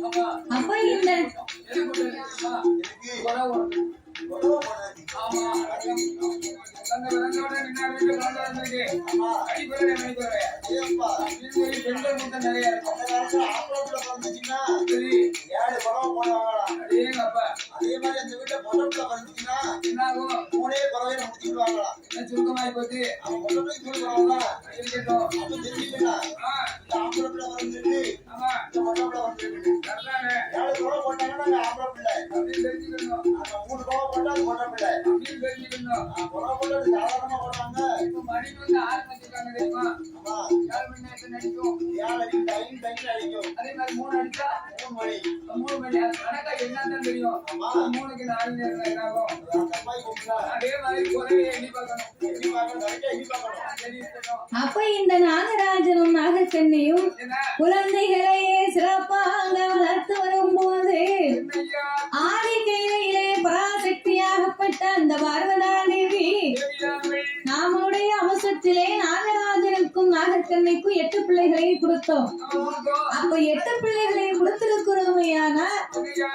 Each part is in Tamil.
அப்பா அப்ப ஆமா நிறைய அந்த சரி அதே மாதிரி அந்த வீட்டுல பொட்டை பிள்ளை என்ன ஆகும் மூணே என்ன சுருக்கமாயி போச்சு அவன் பொட்டை பிள்ளைக்கு சொல்லி போடுவாங்களா? இருக்கட்டும் அப்ப தெரிஞ்சுக்கடா. ஆ இந்த ஆம்பளை பிள்ளை பிறந்திருக்கு, மூணு பறவை போட்டா அது பொட்டை பிள்ளை. அப்படின்னு தெரிஞ்சுக்கணும் ஆ, பறவை போட்டா அது சாதாரணமா போடுறாங்க. இப்ப மணிக்கு வந்து ஆறு மணிக்காங்க தெரியுமா? ஆமா, ஏழு மணி நேரத்துல நடிக்கும். ஏழு அடிக்கும், டைம் டைம்ல அடிக்கும். அதே மாதிரி மூணு அடிச்சா மூணு மணி. மூணு மணி அது கணக்கா என்னன்னு தெரியும். ஆமா. மூணுக்கு நாலு நேரம் என்ன ஆகும்? அந்த அம்மாயி கூப்பிட்டா, அதே மாதிரி குறைய எண்ணி பார்க்கணும். எண்ணி பார்க்கணும், correct ஆ எண்ணி பார்க்கணும். சரி இருக்கட்டும் அப்ப இந்த நாகராஜனும் என்ன? குழந்தைகளையே சிறப்பாக வளர்த்து வரும்போது ஆதி கையிலே பராசக்தியாகப்பட்ட அர்த்தம் அப்ப எட்டு பிள்ளைகளை கொடுத்திருக்கிறோமையான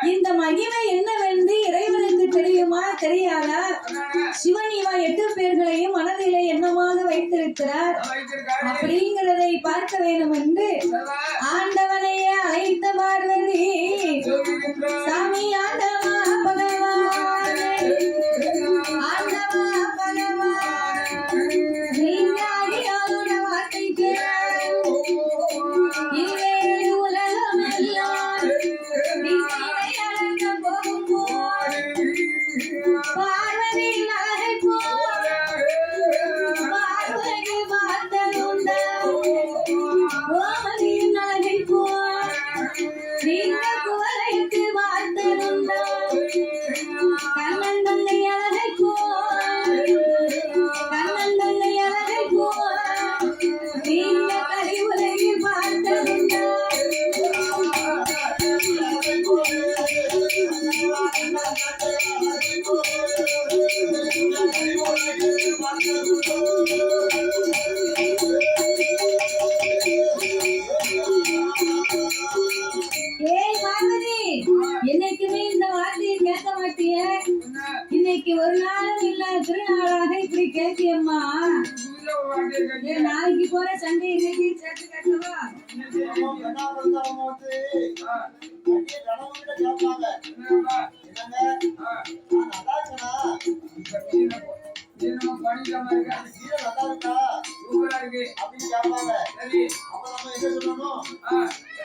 இந்த மகிமை என்னவென்று இறைவனுக்கு தெரியுமா? தெரியாதா? அதானே சிவன் எட்டு பேர்களையும் மனதிலே என்னமாக வைத்திருக்கிறார். அப்படிங்கிறதை பார்க்க வேண்டும் என்று ஆண்டவனைய ஆண்டவனையே அழைத்த பார்வதி சாமி ஆண்டவா பகவானே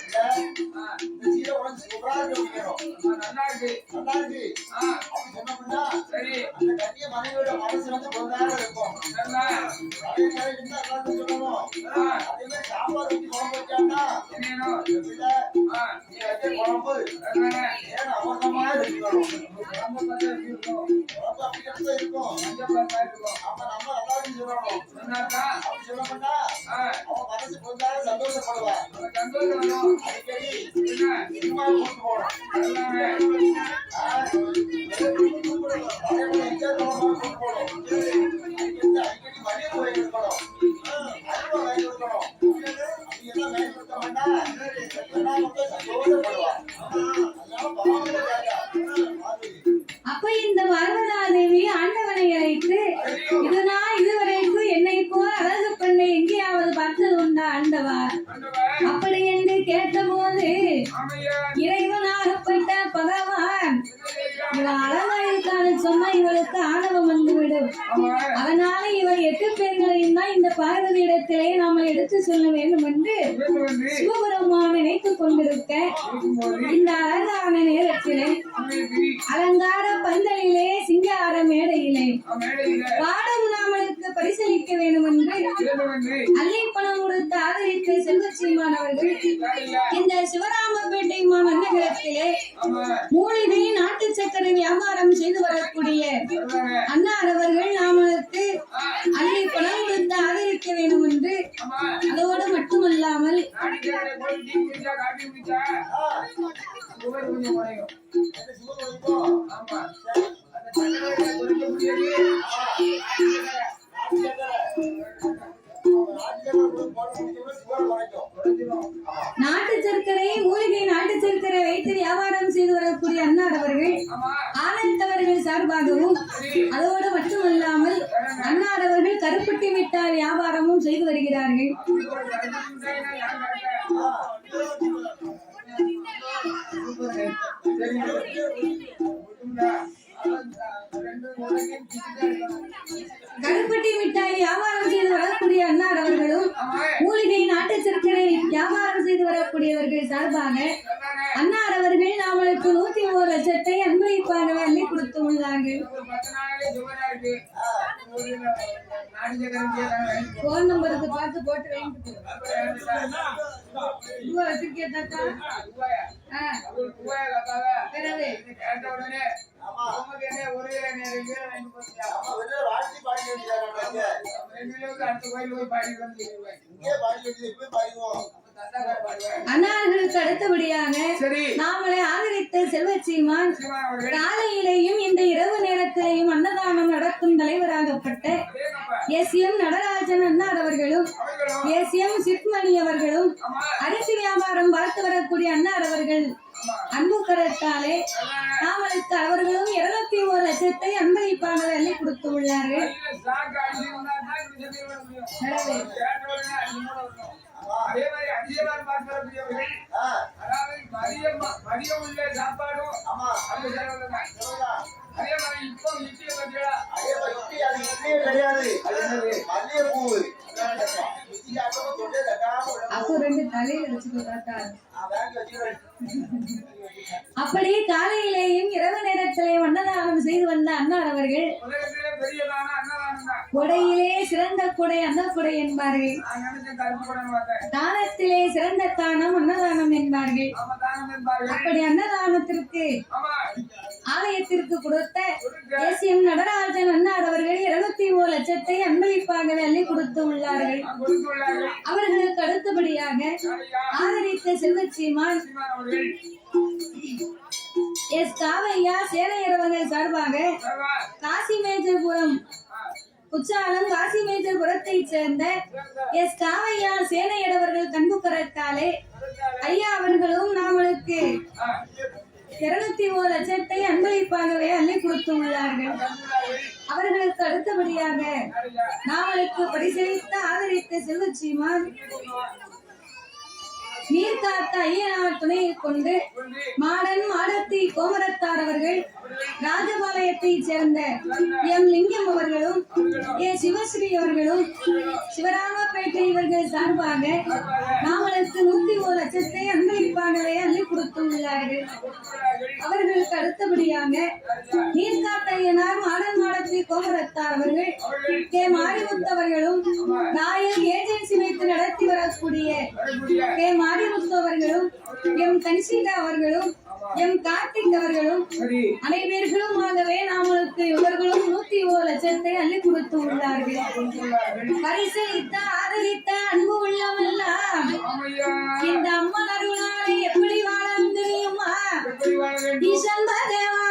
இல்ல, இந்த சீலை உனக்கு சூப்பரா இருக்கு. நல்லா இருக்கு. குழம்பு ஏன் அவசரமா இருக்கணும். இருக்கும். அப்ப நம்ம நல்லா சொல்லணும். அப்படி சொல்லணும்னா, அவன் மனசு சந்தோஷப்படுவா. அடிக்கடி போகணும். அலங்கார பந்தலிலே சிங்கார மேடையிலே. பாடம் நாமளுக்கு பரிசளிக்க வேண்டும் என்று அள்ளிப்பணம் கொடுத்து ஆதரித்த செல்வச்சீமான் அவர்கள் இந்த சிவராமபேட்டை மாநகரத்திலே மூலிகை நாட்டு சக்கரை வியாபாரம் செய்து வரக்கூடிய அன்னார் அவர்கள் நாட்டு சர்க்கரை மூலிகை நாட்டு சர்க்கரை வைத்து வியாபாரம் செய்து வரக்கூடிய அண்ணா அவர்கள் ஆமா ஆனந்த் அவர்கள் சார்பாகவும் அதோடு மட்டுமல்லாமல் அண்ணா அவர்கள் கருப்பட்டி மிட்டாய் வியாபாரமும் செய்து வருகிறார்கள் Yeah. கருப்பட்டி மிட்டாய் வியாபாரம் செய்து வரக்கூடிய அன்னார் அவர்களும் மூலிகை நாட்டு சர்க்கரை வியாபாரம் செய்து வரக்கூடியவர்கள் சார்பாக அன்னார் அவர்கள் நாமளுக்கு நூத்தி ஒரு லட்சத்தை அன்பளிப்பாக அள்ளி கொடுத்து உள்ளார்கள். போன் நம்பருக்கு பார்த்து போட்டு வைங்க. ரூபா தாத்தா ஆ, பிறகு. அன்னார்களுக்கு அடுத்தபடியாக நாமளை ஆதரித்த செல்வச்சீமான் காலையிலேயும் இந்த இரவு நேரத்திலேயும் அன்னதானம் நடக்கும் தலைவராகப்பட்ட எஸ் எம் நடராஜன் அன்னார் அவர்களும் எஸ் எம் சித்மணி அவர்களும் அரிசி வியாபாரம் பார்த்து வரக்கூடிய அன்னார் அவர்கள் அன்பு கரத்தாலே நாமளுக்கு அவர்களும் இருநூத்தி ஒரு லட்சத்தை அன்பளிப்பாக அள்ளி கொடுத்து உள்ளார்கள். அதே மாதிரி அதிகமாக பார்க்கிறவர்கள் அதாவது மதியம் மதியம் உள்ள சாப்பாடும் அதே மாதிரி இப்போ இட்லி அதே மாதிரி அது கிடையாது அப்போ ரெண்டு தலையில வச்சுக்கோ தாத்தா நான் அப்படி காலையிலேயும் இரவு நேரத்திலே அன்னதானம் செய்து வந்த அன்னார் அவர்கள் உலகத்திலே பெரியதான அன்னதானம் தான். கொடையிலே சிறந்த கொடை அன்னக்கொடை என்பார்கள் தானத்திலே சிறந்த தானம் அன்னதானம் என்பார்கள் அப்படி அன்னதானத்திற்கு ஆலயத்திற்கு கொடுத்த எஸ் தேசியம் நடராஜன் அன்னார் அவர்கள் இருநூத்தி ஒரு லட்சத்தை அன்பளிப்பாக அள்ளி கொடுத்து உள்ளார்கள். அவர்களுக்கு அடுத்தபடியாக ஆதரித்த செல்வச்சீமான் எஸ் காவையா சேலையரவர்கள் சார்பாக சர்வா, காசி மேஜர்புரம் குச்சாலம் காசி மேஜர்புரத்தை சேர்ந்த எஸ் காவையா சேனையடவர்கள் கண்புக்கரத்தாலே ஐயா அவர்களும் நாமளுக்கு இருநூத்தி ஒரு லட்சத்தை அன்பளிப்பாகவே அள்ளி கொடுத்துள்ளார்கள் அவர்களுக்கு அடுத்தபடியாக நாவலுக்கு பரிசீலித்து ஆதரித்த செல்வச்சிமான் நீர் காத்த ஐயனார் துணையை கொண்டு கொண்டு மாடன் மாடத்தி கோமரத்தார் அவர்கள் ராஜபாளையத்தைச் சேர்ந்த எம் லிங்கம் அவர்களும் ஏ சிவஸ்ரீ அவர்களும் சிவராமப்பேட்டை இவர்கள் சார்பாக நாமளுக்கு நூத்தி ஒரு லட்சத்தை அன்பளிப்பாகவே அள்ளி கொடுத்துள்ளார்கள். அவர்களுக்கு அடுத்தபடியாக நீர்காட்டையனார் ஆடல் மாடத்தி கோமரத்தார் அவர்கள் கே மாரிமுத்தவர்களும் நாயர் ஏஜென்சி வைத்து நடத்தி வரக்கூடிய கே மாரிமுத்தவர்களும் எம் கனிஷிகா அவர்களும் எம் கார்த்திக் அவர்களும் அனைவர்களுமாகவே நாமளுக்கு இவர்களும் நூத்தி ஒரு லட்சத்தை அள்ளி கொடுத்து உள்ளார்கள். பரிசளித்த ஆதரித்த அன்பு உள்ளவல்லா இந்த அம்மன் அருளாலை எப்படி வாழ முடியுமா? டிசம்பர் தேவா